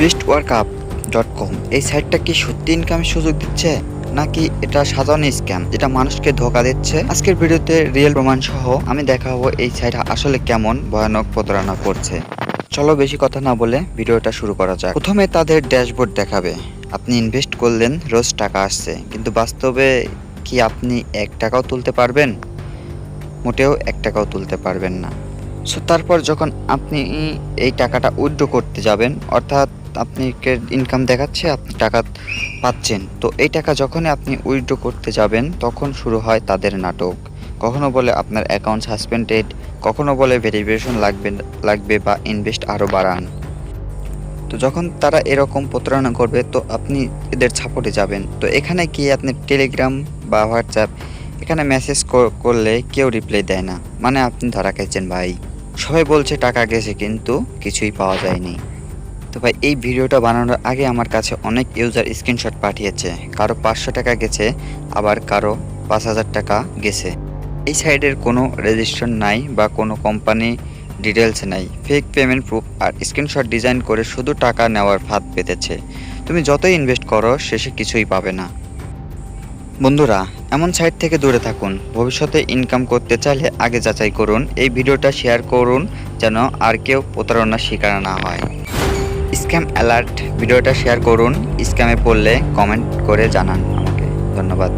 Best dot com এই সাইটটা কি সত্যি ইনকামের সুযোগ দিচ্ছে? নাকি এটা সাজানো স্ক্যাম যেটা মানুষকে ধোকা দিচ্ছে? আজকের ভিডিওতে রিয়েল প্রমাণ সহ আমি দেখাবো এই সাইট আসলে কেমন ভয়ানক প্রতারণা করছে। চলো বেশি কথা না বলে ভিডিওটা শুরু করা যাক। প্রথমে তাদের ড্যাশবোর্ড দেখাবে। আপনি ইনভেস্ট করলেন, রোজ টাকা আসছে। কিন্তু বাস্তবে কি আপনি এক টাকাও তুলতে পারবেন? মোটেও এক টাকাও তুলতে পারবেন না। সো তারপর যখন আপনি এই টাকাটা উইথড্র করতে যাবেন, অর্থাৎ আপনি ইনকাম দেখাচ্ছে, আপনি টাকা পাচ্ছেন। তো এই টাকা যখনই আপনি উইথড্র করতে যাবেন, তখন শুরু হয় তাদের নাটক। কখনো বলে আপনার অ্যাকাউন্ট সাসপেন্ডেড কখনো বলে ভেরিফিকেশন লাগবে লাগবে বা ইনভেস্ট আরও বাড়ান। তো যখন তারা এরকম প্রতারণা করবে, তো আপনি এদের ছাপটে যাবেন। তো এখানে গিয়ে আপনি টেলিগ্রাম বা হোয়াটসঅ্যাপ এখানে মেসেজ করলে কেউ রিপ্লাই দেয় না। মানে আপনি ধরা খেয়েছেন ভাই। সবাই বলছে টাকা গেছে, কিন্তু কিছুই পাওয়া যায়নি। তো ভাই, এই ভিডিওটা বানানোর আগে আমার কাছে অনেক ইউজার স্ক্রিনশট পাঠিয়েছে। কারও পাঁচশো টাকা গেছে, আবার কারও পাঁচ হাজার টাকা গেছে। এই সাইডের কোনো রেজিস্ট্রেশন নাই বা কোনো কোম্পানি ডিটেলস নাই। ফেক পেমেন্ট প্রুফ আর স্ক্রিনশট ডিজাইন করে শুধু টাকা নেওয়ার ফাঁদ পেতেছে। তুমি যতই ইনভেস্ট করো, শেষে কিছুই পাবে না। বন্ধুরা, এমন সাইট থেকে দূরে থাকুন। ভবিষ্যতে ইনকাম করতে চাইলে আগে যাচাই করুন। এই ভিডিওটা শেয়ার করুন, যেন আর কেউ প্রতারণার শিকার না হয়। স্ক্যাম অ্যালার্ট ভিডিওটা শেয়ার করুন স্ক্যামে পড়লে কমেন্ট করে জানান আমাকে। ধন্যবাদ।